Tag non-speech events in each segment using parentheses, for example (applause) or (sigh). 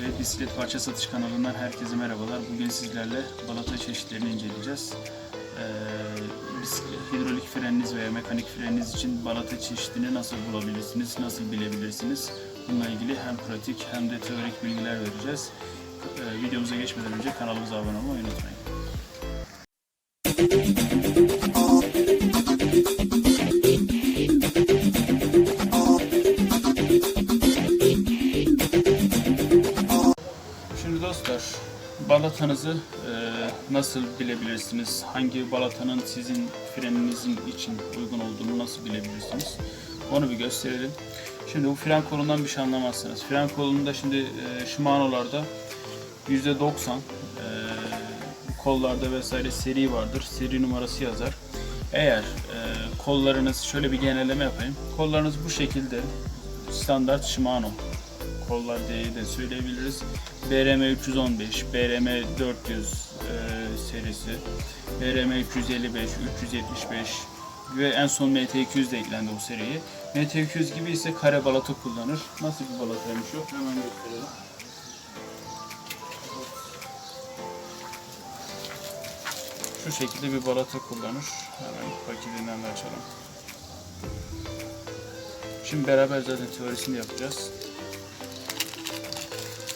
Evet, Bisiklet Parça Satış kanalından herkese merhabalar. Bugün sizlerle balata çeşitlerini inceleyeceğiz. Ee, hidrolik freniniz veya mekanik freniniz için balata çeşidini nasıl bulabilirsiniz, nasıl bilebilirsiniz? Bununla ilgili hem pratik hem de teorik bilgiler vereceğiz. Ee, videomuza geçmeden önce kanalımıza abone olmayı unutmayın. Balatanızı e, nasıl bilebilirsiniz? Hangi balatanın sizin freninizin için uygun olduğunu nasıl bilebilirsiniz? Onu bir gösterelim. Şimdi bu fren kolundan bir şey anlamazsınız. Fren kolunda şimdi e, Shimano'larda %90 e, kollarda vesaire seri vardır. Seri numarası yazar. Eğer e, kollarınız şöyle bir genelleme yapayım. Kollarınız bu şekilde standart Shimano kollar diye de söyleyebiliriz. BRM 315, BRM 400 e, serisi, BRM 355, 375 ve en son MT200 de eklendi o seriye. MT200 gibi ise kare balata kullanır. Nasıl bir balataymış o? Hemen gösterelim. Şu şekilde bir balata kullanır. Hemen paketinden de açalım. Şimdi beraber zaten teorisini yapacağız.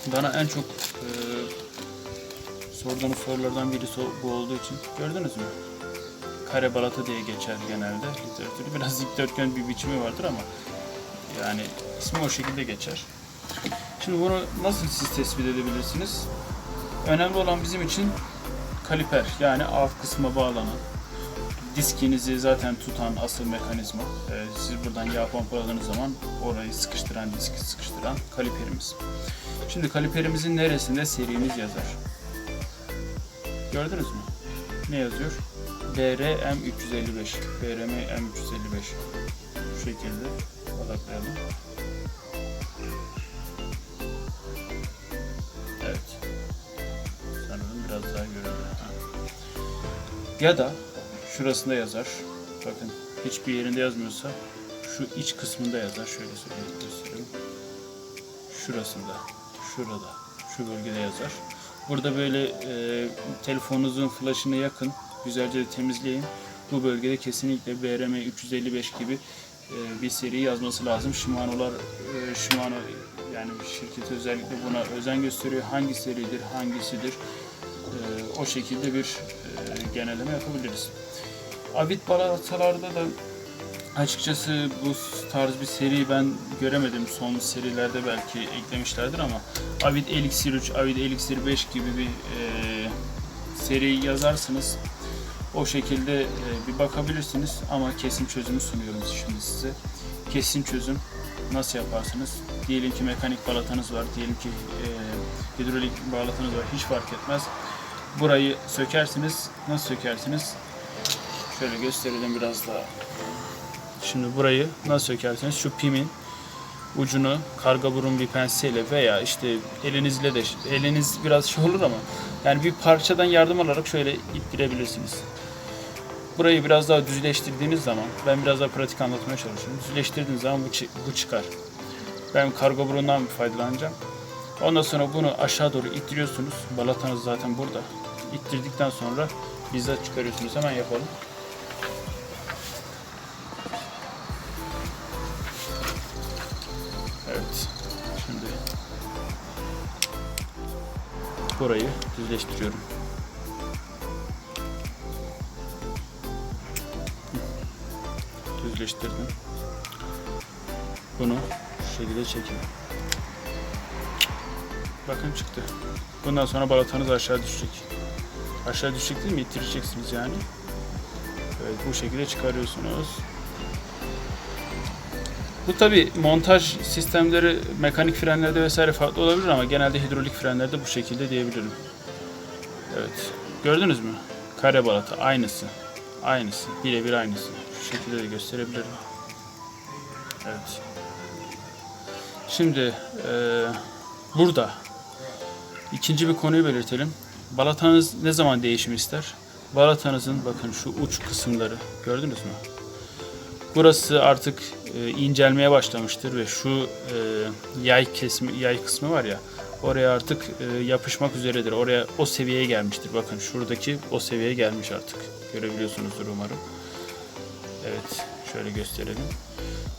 Bana en çok e, sorduğunuz sorulardan biri bu olduğu için gördünüz mü? Kare balata diye geçer genelde literatürde. (laughs) Biraz dikdörtgen bir biçimi vardır ama yani ismi o şekilde geçer. Şimdi bunu nasıl siz tespit edebilirsiniz? Önemli olan bizim için kaliper yani alt kısma bağlanan diskinizi zaten tutan asıl mekanizma. Ee, siz buradan yağ pompaladığınız zaman orayı sıkıştıran, diski sıkıştıran kaliperimiz. Şimdi kaliperimizin neresinde serimiz yazar. Gördünüz mü? Ne yazıyor? BRM 355. BRM M355. Şu şekilde odaklayalım. Evet. Sanırım biraz daha görünüyor. Ya da şurasında yazar. Bakın hiçbir yerinde yazmıyorsa şu iç kısmında yazar. Şöyle söyleyeyim göstereyim. Şurasında, şurada, şu bölgede yazar. Burada böyle e, telefonunuzun flaşını yakın, güzelce de temizleyin. Bu bölgede kesinlikle BRM 355 gibi e, bir seri yazması lazım. Shimano'lar, e, Shimano yani şirket özellikle buna özen gösteriyor. Hangi seridir, hangisidir? E, o şekilde bir genelleme yapabiliriz. Abit balatalarda da açıkçası bu tarz bir seri ben göremedim. Son serilerde belki eklemişlerdir ama Avid Elixir 3, Avid Elixir 5 gibi bir e, seri yazarsınız. O şekilde e, bir bakabilirsiniz ama kesin çözümü sunuyorum şimdi size. Kesin çözüm nasıl yaparsınız? Diyelim ki mekanik balatanız var, diyelim ki e, hidrolik balatanız var, hiç fark etmez. Burayı sökersiniz. Nasıl sökersiniz? Şöyle gösterelim biraz daha. Şimdi burayı nasıl sökersiniz? Şu pimin ucunu karga burun bir penseyle veya işte elinizle de eliniz biraz şey olur ama yani bir parçadan yardım alarak şöyle ittirebilirsiniz. Burayı biraz daha düzleştirdiğiniz zaman ben biraz daha pratik anlatmaya çalışıyorum. Düzleştirdiğiniz zaman bu, bu çıkar. Ben kargo burundan faydalanacağım. Ondan sonra bunu aşağı doğru ittiriyorsunuz. Balatanız zaten burada. İttirdikten sonra bizzat çıkarıyorsunuz. Hemen yapalım. Evet. Şimdi burayı düzleştiriyorum. Düzleştirdim. Bunu şu şekilde çekeyim. Bakın çıktı. Bundan sonra balatanız aşağı düşecek. Aşağı düşecek değil mi? İttireceksiniz yani. Evet bu şekilde çıkarıyorsunuz. Bu tabi montaj sistemleri mekanik frenlerde vesaire farklı olabilir ama genelde hidrolik frenlerde bu şekilde diyebilirim. Evet. Gördünüz mü? Kare balata aynısı. Aynısı. Birebir aynısı. Şu şekilde de gösterebilirim. Evet. Şimdi eee, burada ikinci bir konuyu belirtelim. Balatanız ne zaman değişim ister? Balatanızın bakın şu uç kısımları gördünüz mü? Burası artık e, incelmeye başlamıştır ve şu e, yay kesmi yay kısmı var ya oraya artık e, yapışmak üzeredir. Oraya o seviyeye gelmiştir. Bakın şuradaki o seviyeye gelmiş artık. Görebiliyorsunuzdur umarım. Evet, şöyle gösterelim.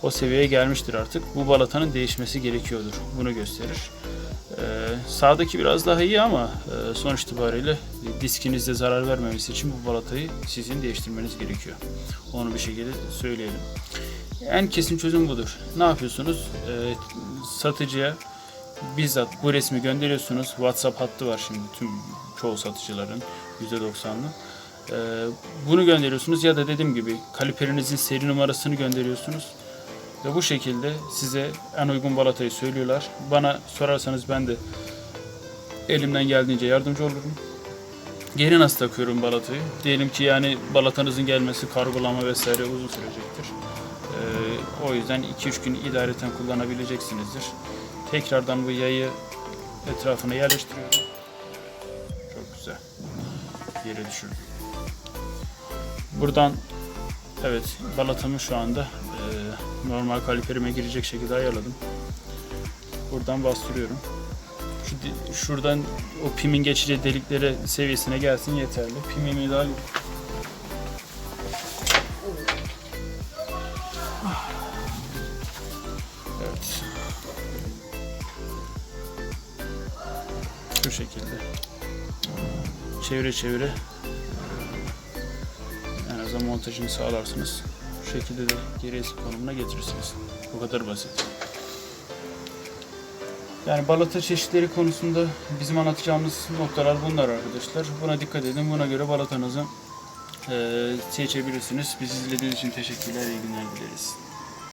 O seviyeye gelmiştir artık. Bu balatanın değişmesi gerekiyordur. Bunu gösterir. Ee, sağdaki biraz daha iyi ama e, sonuç itibariyle diskinizde zarar vermemesi için bu balatayı sizin değiştirmeniz gerekiyor. Onu bir şekilde söyleyelim. En kesin çözüm budur. Ne yapıyorsunuz? Ee, satıcıya bizzat bu resmi gönderiyorsunuz. WhatsApp hattı var şimdi tüm çoğu satıcıların %90'lı. Ee, bunu gönderiyorsunuz ya da dediğim gibi kaliperinizin seri numarasını gönderiyorsunuz. Ve bu şekilde size en uygun balatayı söylüyorlar. Bana sorarsanız ben de elimden geldiğince yardımcı olurum. Geri nasıl takıyorum balatayı? Diyelim ki yani balatanızın gelmesi, kargolama vesaire uzun sürecektir. Ee, o yüzden 2-3 gün idareten kullanabileceksinizdir. Tekrardan bu yayı etrafına yerleştiriyorum. Çok güzel. Yere düşürdüm. Buradan evet balatamı şu anda normal kaliperime girecek şekilde ayarladım. Buradan bastırıyorum. Şu şuradan o pimin geçici deliklere seviyesine gelsin yeterli. Pimimi alayım. Evet. Şu şekilde. Çevire çevire en azından montajını sağlarsınız. Şekilde de geri eski konumuna getirirsiniz. Bu kadar basit. Yani balata çeşitleri konusunda bizim anlatacağımız noktalar bunlar arkadaşlar. Buna dikkat edin. Buna göre balatanızı eee seçebilirsiniz. Bizi izlediğiniz için teşekkürler. İyi günler dileriz.